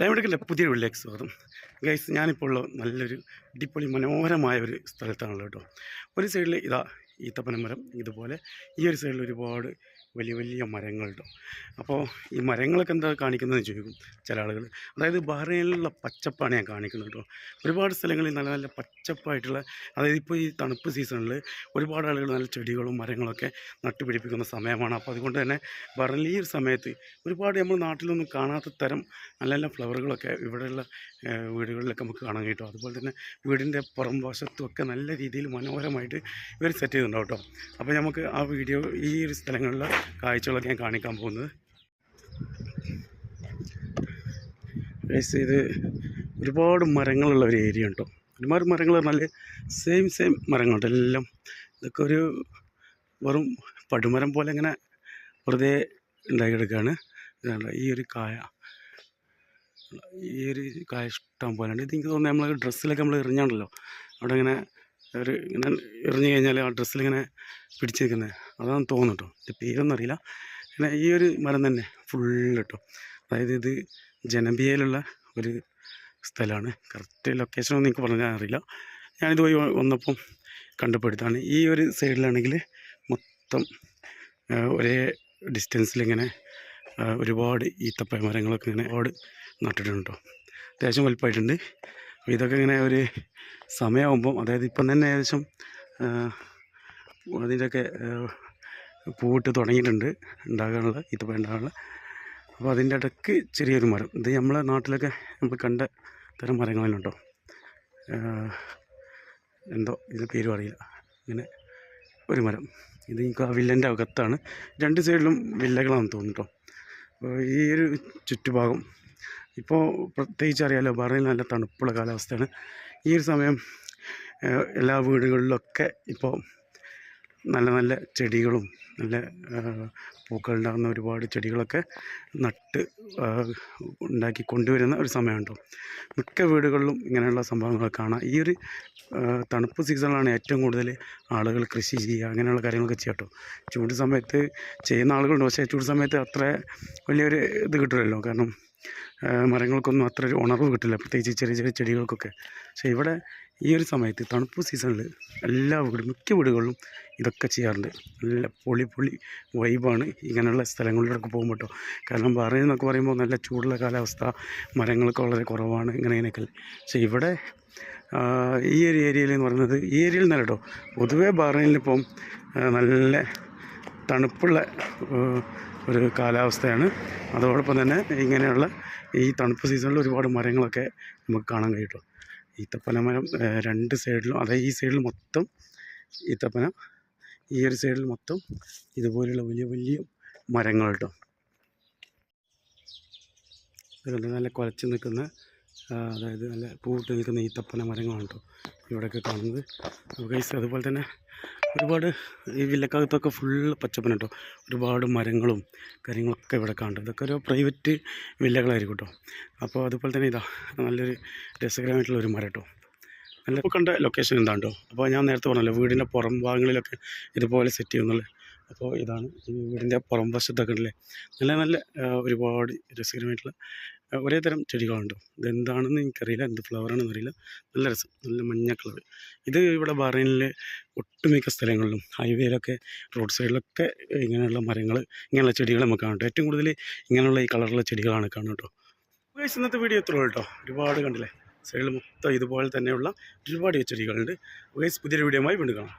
ലൈവെടുക്കിന്റെ പുതിയ വീട്ടിലേക്ക് സ്വാഗതം. ഗൈസ് ഞാനിപ്പോൾ ഉള്ള നല്ലൊരു അടിപൊളി മനോഹരമായ ഒരു സ്ഥലത്താണല്ലോ കേട്ടോ. ഒരു സൈഡിൽ ഇതാ ഈത്തപ്പന മരം ഇതുപോലെ ഈ ഒരു സൈഡിൽ ഒരുപാട് വലിയ വലിയ മരങ്ങൾ കേട്ടോ അപ്പോൾ ഈ മരങ്ങളൊക്കെ എന്താ കാണിക്കുന്നതെന്ന് ചോദിക്കും ചില ആളുകൾ. അതായത് ബഹ്റൈനിലുള്ള പച്ചപ്പാണ് ഞാൻ കാണിക്കുന്നത് കേട്ടോ ഒരുപാട് സ്ഥലങ്ങളിൽ നല്ല നല്ല പച്ചപ്പായിട്ടുള്ള അതായത് ഇപ്പോൾ ഈ തണുപ്പ് സീസണിൽ ഒരുപാട് ആളുകൾ നല്ല ചെടികളും മരങ്ങളൊക്കെ നട്ടുപിടിപ്പിക്കുന്ന സമയമാണ്. അപ്പോൾ അതുകൊണ്ട് തന്നെ ബഹ്റൈനിൽ ഈ ഒരു സമയത്ത് ഒരുപാട് നമ്മൾ നാട്ടിലൊന്നും കാണാത്ത തരം നല്ല നല്ല ഫ്ലവറുകളൊക്കെ ഇവിടെയുള്ള വീടുകളിലൊക്കെ നമുക്ക് കാണാൻ കിട്ടും അതുപോലെ തന്നെ വീടിന്റെ പുറം വശത്തുമൊക്കെ നല്ല രീതിയിൽ മനോഹരമായിട്ട് ഇവർ സെറ്റ് ചെയ്തിട്ടുണ്ടാവും കേട്ടോ അപ്പോൾ നമുക്ക് ആ വീഡിയോ ഈ ഒരു സ്ഥലങ്ങളിലെ കാഴ്ചകളൊക്കെ ഞാൻ കാണിക്കാൻ പോകുന്നത്. ഇത് ഒരുപാട് മരങ്ങളുള്ള ഒരു ഏരിയ ഉണ്ടോ ഒരുപാട് മരങ്ങൾ പറഞ്ഞാൽ സെയിം സെയിം മരങ്ങളുണ്ട്. എല്ലാം ഇതൊക്കെ ഒരു വെറും പടുമരം പോലെ ഇങ്ങനെ വെറുതെ ഉണ്ടാക്കിയെടുക്കുകയാണ് ഈ ഒരു കായ. ഈ ഒരു കായ ഇഷ്ടം പോലെ ഉണ്ട് ഇത് എനിക്ക് തോന്നുന്നത് നമ്മൾ ഡ്രസ്സിലൊക്കെ നമ്മൾ എറിഞ്ഞാണല്ലോ. അവിടെ ഇങ്ങനെ ഒരു ഇങ്ങനെ എറിഞ്ഞു കഴിഞ്ഞാൽ ആ ഡ്രസ്സിൽ ഇങ്ങനെ നിൽക്കുന്നത് അതാണ് തോന്നുന്നു കേട്ടോ ഇത് പേരൊന്നും അറിയില്ല പിന്നെ ഈ ഒരു മരം തന്നെ ഫുള്ള് കേട്ടോ അതായത് ഇത് ജനബിയയിലുള്ള ഒരു സ്ഥലമാണ്. കറക്റ്റ് ലൊക്കേഷൻ ഒന്നും എനിക്ക് പറഞ്ഞാൽ അറിയില്ല. ഞാനിത് പോയി വന്നപ്പം കണ്ടുപിടുത്താണ്. ഈ ഒരു സൈഡിലാണെങ്കിൽ മൊത്തം ഒരേ ഡിസ്റ്റൻസിലിങ്ങനെ ഒരുപാട് ഈത്തപ്പഴ മരങ്ങളൊക്കെ ഇങ്ങനെ ഒരുപാട് നട്ടിട്ടുണ്ട്. കേട്ടോ അത്യാവശ്യം വലുപ്പമായിട്ടുണ്ട്. അപ്പോൾ ഇതൊക്കെ ഇങ്ങനെ ഒരു സമയമാകുമ്പം അതായത് ഇപ്പം തന്നെ ഏകദേശം അതിന്റെയൊക്കെ പൂവിട്ട് തുടങ്ങിയിട്ടുണ്ട് ഉണ്ടാകാനുള്ള ഈത്തപ്പഴം ഉണ്ടാകാനുള്ള. അപ്പോൾ അതിന്റെ ഇടയ്ക്ക് ചെറിയൊരു മരം. ഇത് നമ്മളെ നാട്ടിലൊക്കെ നമ്മൾ കണ്ട തരം മരങ്ങളിലുണ്ടോ എന്തോ ഇതിന്റെ പേരും അറിയില്ല. ഇങ്ങനെ ഒരു മരം. ഇത് എനിക്ക് ആ വില്ലന്റെ അകത്താണ്. രണ്ട് സൈഡിലും വില്ലകളാണെന്ന് തോന്നുന്നു കേട്ടോ. അപ്പോൾ ഈ ഒരു ചുറ്റുഭാഗം ഇപ്പോൾ പ്രത്യേകിച്ച് അറിയാലോ ബഹ്റൈൻ നല്ല തണുപ്പുള്ള കാലാവസ്ഥയാണ്. ഈ ഒരു സമയം എല്ലാ വീടുകളിലൊക്കെ ഇപ്പോൾ നല്ല നല്ല ചെടികളും നല്ല പൂക്കളുണ്ടാകുന്ന ഒരുപാട് ചെടികളൊക്കെ നട്ട് ഉണ്ടാക്കി കൊണ്ടുവരുന്ന ഒരു സമയമുണ്ടോ? മിക്ക വീടുകളിലും ഇങ്ങനെയുള്ള സംഭവങ്ങൾ കാണാം. ഈ ഒരു തണുപ്പ് സീസണിലാണ് ഏറ്റവും കൂടുതൽ ആളുകൾ കൃഷി ചെയ്യുക അങ്ങനെയുള്ള കാര്യങ്ങളൊക്കെ ചെയ്യാം കേട്ടോ. ചൂട് സമയത്ത് ചെയ്യുന്ന ആളുകളുണ്ട് പക്ഷേ ചൂട് സമയത്ത് അത്ര വലിയൊരു ഇത് കിട്ടില്ലല്ലോ കാരണം മരങ്ങൾക്കൊന്നും അത്ര ഒരു ഉണർവ് കിട്ടില്ല പ്രത്യേകിച്ച് ചെറിയ ചെറിയ ചെടികൾക്കൊക്കെ. പക്ഷേ ഇവിടെ ഈ ഒരു സമയത്ത് തണുപ്പ് സീസണിൽ എല്ലാ വീടും മിക്ക വീടുകളിലും ഇതൊക്കെ ചെയ്യാറുണ്ട്. നല്ല പൊളി പൊളി വൈബാണ് ഇങ്ങനെയുള്ള സ്ഥലങ്ങളിലൊക്കെ പോകുമ്പോൾ കേട്ടോ കാരണം ബഹ്റൈൻ എന്നൊക്കെ പറയുമ്പോൾ നല്ല ചൂടുള്ള കാലാവസ്ഥ മരങ്ങളൊക്കെ വളരെ കുറവാണ് ഇങ്ങനെ ഇങ്ങനെയൊക്കെ പക്ഷേ ഇവിടെ ഈ ഒരു ഏരിയയിൽ എന്ന് പറയുന്നത് ഈ ഏരിയയിൽ നിന്നല്ല കേട്ടോ. പൊതുവേ ബഹ്റൈനിലിപ്പം നല്ല തണുപ്പുള്ള ഒരു കാലാവസ്ഥയാണ്. അതോടൊപ്പം തന്നെ ഇങ്ങനെയുള്ള ഈ തണുപ്പ് സീസണിൽ ഒരുപാട് മരങ്ങളൊക്കെ നമുക്ക് കാണാൻ കഴിയും ഈത്തപ്പന മരം രണ്ട് സൈഡിലും അതായത് ഈ സൈഡിൽ മൊത്തം ഈത്തപ്പന ഈ ഒരു സൈഡിൽ മൊത്തം ഇതുപോലെയുള്ള വലിയ വലിയ മരങ്ങൾ കേട്ടോ ഇത് കണ്ടോ, നല്ല കുലച്ച് നിൽക്കുന്ന അതായത് നല്ല പൂവിട്ട് നിൽക്കുന്ന ഈത്തപ്പന മരങ്ങളാണ് കേട്ടോ ഇവിടെയൊക്കെ കാണുന്നത്. അതുപോലെ തന്നെ ഒരുപാട് ഈ വില്ലക്കകത്തൊക്കെ ഫുള്ള് പച്ചപ്പന കേട്ടോ ഒരുപാട് മരങ്ങളും കാര്യങ്ങളൊക്കെ ഇവിടെ കാണും ഇതൊക്കെ ഒരു പ്രൈവറ്റ് വില്ലകളായിരിക്കും കേട്ടോ അപ്പോൾ അതുപോലെ തന്നെ ഇതാ നല്ലൊരു രസകരമായിട്ടുള്ള ഒരു മരം കേട്ടോ നല്ല കണ്ട ലൊക്കേഷൻ എന്താണ് കേട്ടോ അപ്പോൾ ഞാൻ നേരത്തെ പറഞ്ഞല്ലോ വീടിന്റെ പുറം ഭാഗങ്ങളിലൊക്കെ ഇതുപോലെ സെറ്റ് ചെയ്യുന്നുള്ളത് അപ്പോൾ ഇതാണ് ഈ വീടിന്റെ പുറം വശത്തൊക്കെ നല്ല നല്ല ഒരുപാട് രസകരമായിട്ടുള്ള ഒരേ തരം ചെടികളുണ്ട്. ഇതെന്താണെന്ന് എനിക്കറിയില്ല എന്ത് ഫ്ലവറാണെന്ന് അറിയില്ല. നല്ല രസം നല്ല മഞ്ഞ കളർ ഇത് ഇവിടെ ബഹ്റൈനിലെ ഒട്ടുമിക്ക സ്ഥലങ്ങളിലും ഹൈവേയിലൊക്കെ റോഡ് സൈഡിലൊക്കെ ഇങ്ങനെയുള്ള മരങ്ങൾ ഇങ്ങനെയുള്ള ചെടികൾ നമുക്ക് കാണും ഏറ്റവും കൂടുതൽ ഇങ്ങനെയുള്ള ഈ കളറുള്ള ചെടികളാണ് കാണും കേട്ടോ. വയസ്സ് ഇന്നത്തെ വീഡിയോ എത്ര കേട്ടോ. ഒരുപാട് കണ്ടില്ലേ? സൈഡിൽ മൊത്തം ഇതുപോലെ തന്നെയുള്ള ഒരുപാട് ചെടികളുണ്ട്. വയസ്സ് പുതിയൊരു ആയി വീണ്ടും കാണാം.